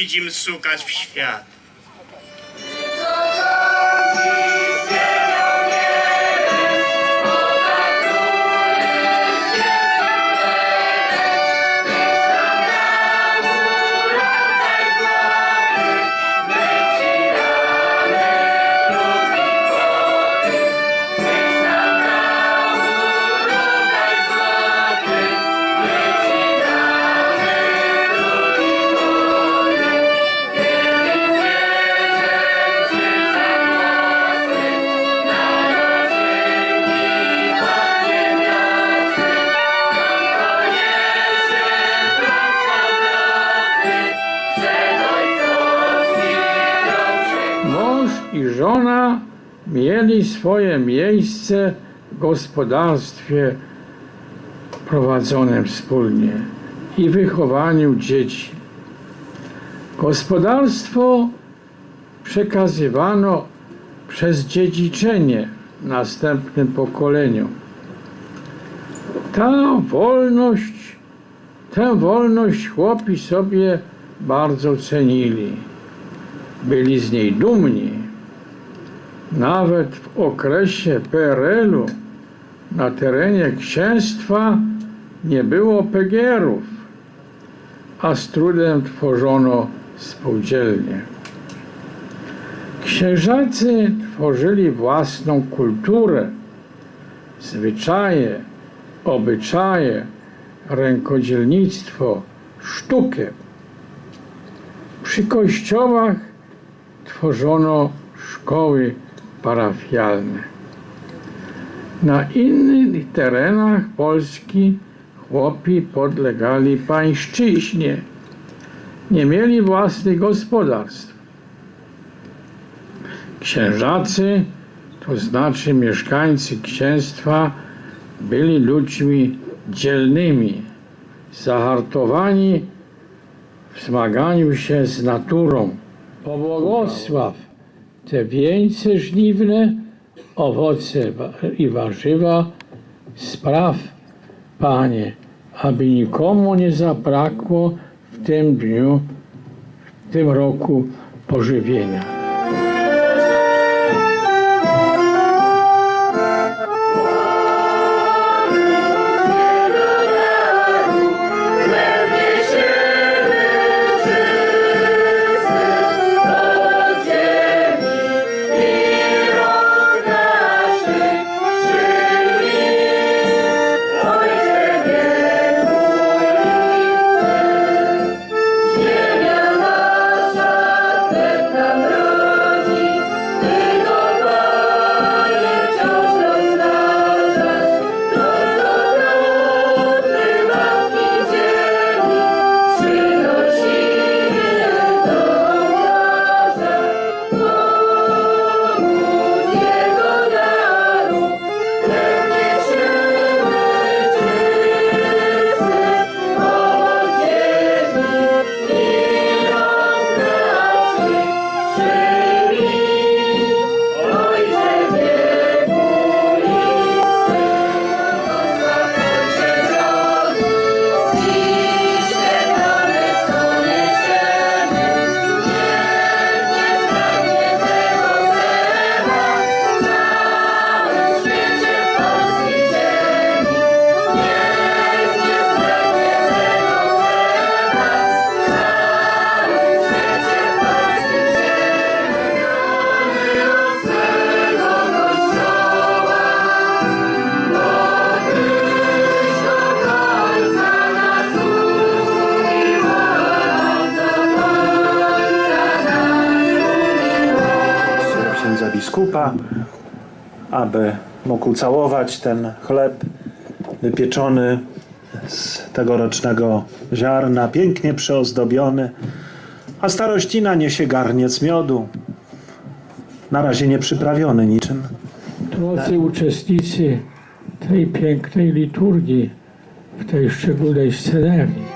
Pójdzie szukać w świat. I żona mieli swoje miejsce w gospodarstwie prowadzonym wspólnie i wychowaniu dzieci. Gospodarstwo przekazywano przez dziedziczenie następnym pokoleniom. Ta wolność, tę wolność chłopi sobie bardzo cenili byli z niej dumni. Nawet w okresie PRL-u na terenie księstwa nie było PGR-ów, a z trudem tworzono spółdzielnie. Księżacy tworzyli własną kulturę, zwyczaje, obyczaje, rękodzielnictwo, sztukę. Przy kościołach tworzono szkoły parafialne. Na innych terenach Polski chłopi podlegali pańszczyźnie. Nie mieli własnych gospodarstw. Księżacy, to znaczy mieszkańcy księstwa, byli ludźmi dzielnymi, zahartowani w zmaganiu się z naturą. Pobłogosław te wieńce żniwne, owoce i warzywa spraw, Panie, aby nikomu nie zabrakło w tym dniu, w tym roku pożywienia. Aby mógł całować ten chleb wypieczony z tegorocznego ziarna, pięknie przyozdobiony, a starościna niesie garniec miodu, na razie nie przyprawiony niczym. Drodzy uczestnicy tej pięknej liturgii, w tej szczególnej scenerii,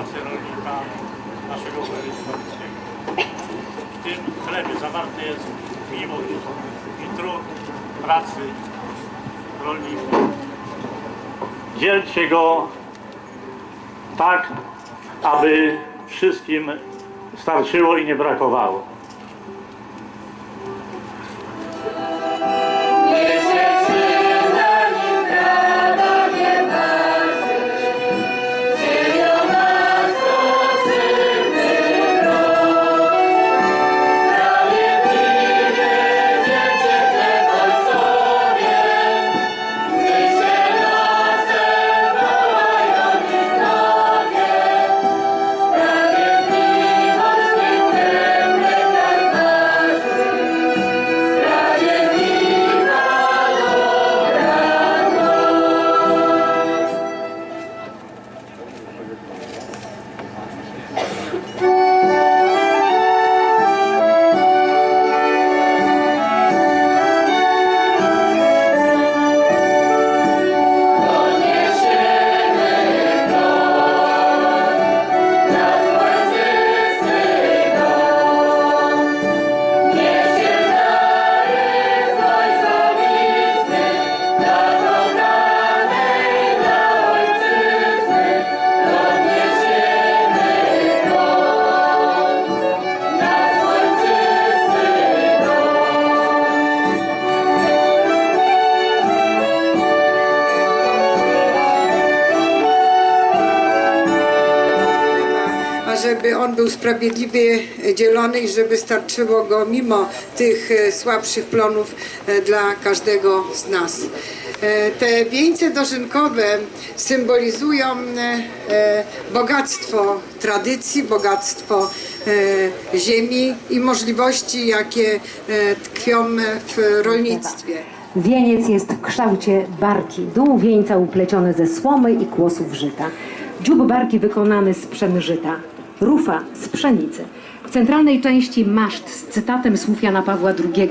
pracy rolnika naszego województwa. W tym chlebie zawarty jest miłość i trud pracy rolników. Dzielcie go tak, aby wszystkim starczyło i nie brakowało. Sprawiedliwie dzielony i żeby starczyło go mimo tych e, słabszych plonów e, dla każdego z nas. E, Te wieńce dożynkowe symbolizują e, e, bogactwo tradycji, bogactwo e, ziemi i możliwości, jakie e, tkwią w rolnictwie. Wieniec jest w kształcie barki. Dół wieńca upleciony ze słomy i kłosów żyta. Dziób barki wykonany z pszen żyta. Rufa z pszenicy. W centralnej części maszt z cytatem słów Jana Pawła II.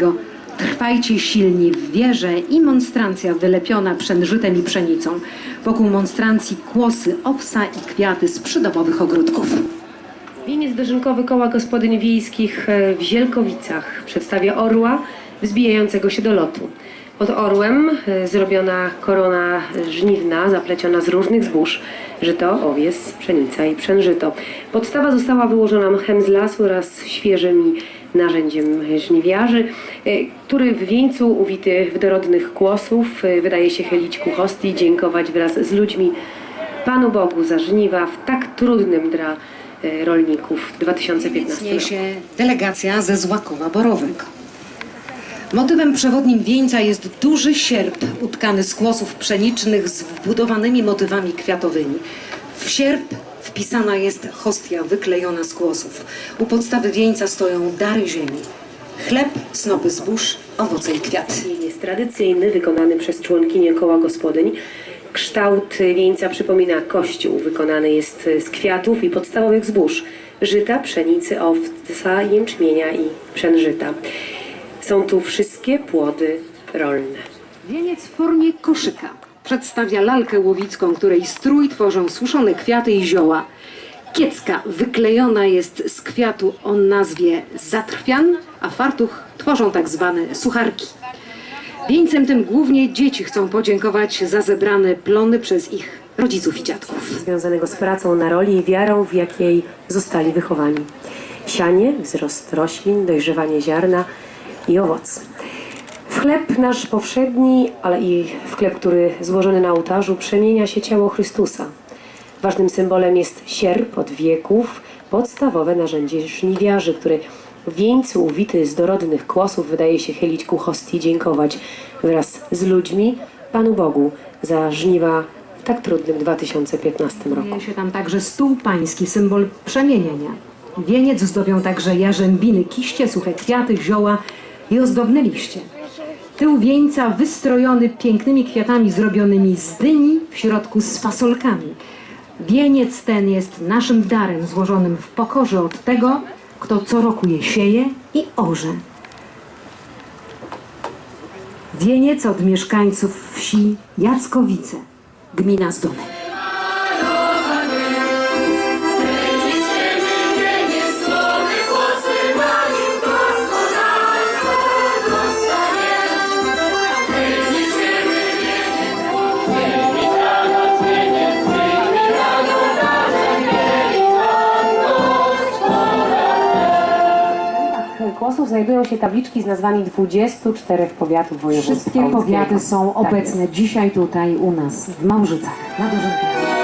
Trwajcie silni w wierze i monstrancja wylepiona pszenżytem i pszenicą. Wokół monstrancji kłosy, owsa i kwiaty z przydomowych ogródków. Wieniec dożynkowy Koła Gospodyń Wiejskich e, w Zielkowicach przedstawia orła wzbijającego się do lotu. Pod orłem e, zrobiona korona żniwna zapleciona z różnych zbóż. Żyto, owies, pszenica i pszenżyto. Podstawa została wyłożona mchem z lasu wraz z świeżym narzędziem żniwiarzy, e, który w wieńcu uwity w dorodnych kłosów e, wydaje się chylić ku hostii dziękować wraz z ludźmi Panu Bogu za żniwa w tak trudnym dla rolników 2015 roku. delegacja ze Złakowa Borowego. Motywem przewodnim wieńca jest duży sierp utkany z kłosów pszenicznych z wbudowanymi motywami kwiatowymi. W sierp wpisana jest hostia wyklejona z kłosów. U podstawy wieńca stoją dary ziemi. Chleb, snopy zbóż, owoce i kwiaty. Jest tradycyjny, wykonany przez członkinię koła gospodyń. Kształt wieńca przypomina kościół. Wykonany jest z kwiatów i podstawowych zbóż. Żyta, pszenicy, owca, jęczmienia i pszenżyta. Są tu wszystkie płody rolne. Wieniec w formie koszyka przedstawia lalkę łowicką, której strój tworzą suszone kwiaty i zioła. Kiecka wyklejona jest z kwiatu o nazwie zatrwian, a fartuch tworzą tak zwane sucharki. Wieńcem tym głównie dzieci chcą podziękować za zebrane plony przez ich rodziców i dziadków. Związanego z pracą na roli i wiarą, w jakiej zostali wychowani. Sianie, wzrost roślin, dojrzewanie ziarna i owoc. W chleb nasz powszedni, ale i w chleb, który złożony na ołtarzu, przemienia się ciało Chrystusa. Ważnym symbolem jest sierp od wieków, podstawowe narzędzie żniwiarzy, który w wieńcu uwity z dorodnych kłosów wydaje się chylić ku hostii dziękować wraz z ludźmi Panu Bogu za żniwa w tak trudnym 2015 roku. Znajduje się tam także stół pański, symbol przemienienia. Wieniec zdobią także jarzębiny, kiście, suche kwiaty, zioła i ozdobne liście. Tył wieńca wystrojony pięknymi kwiatami zrobionymi z dyni, w środku z fasolkami. Wieniec ten jest naszym darem złożonym w pokorze od tego, kto co roku je sieje i orze. Wieniec od mieszkańców wsi Jackowice, gmina Zdunek. Znajdują się tabliczki z nazwami 24 powiatów województwa Wszystkie powiaty są obecne dzisiaj tutaj u nas w Małżycach na Dożynkowie.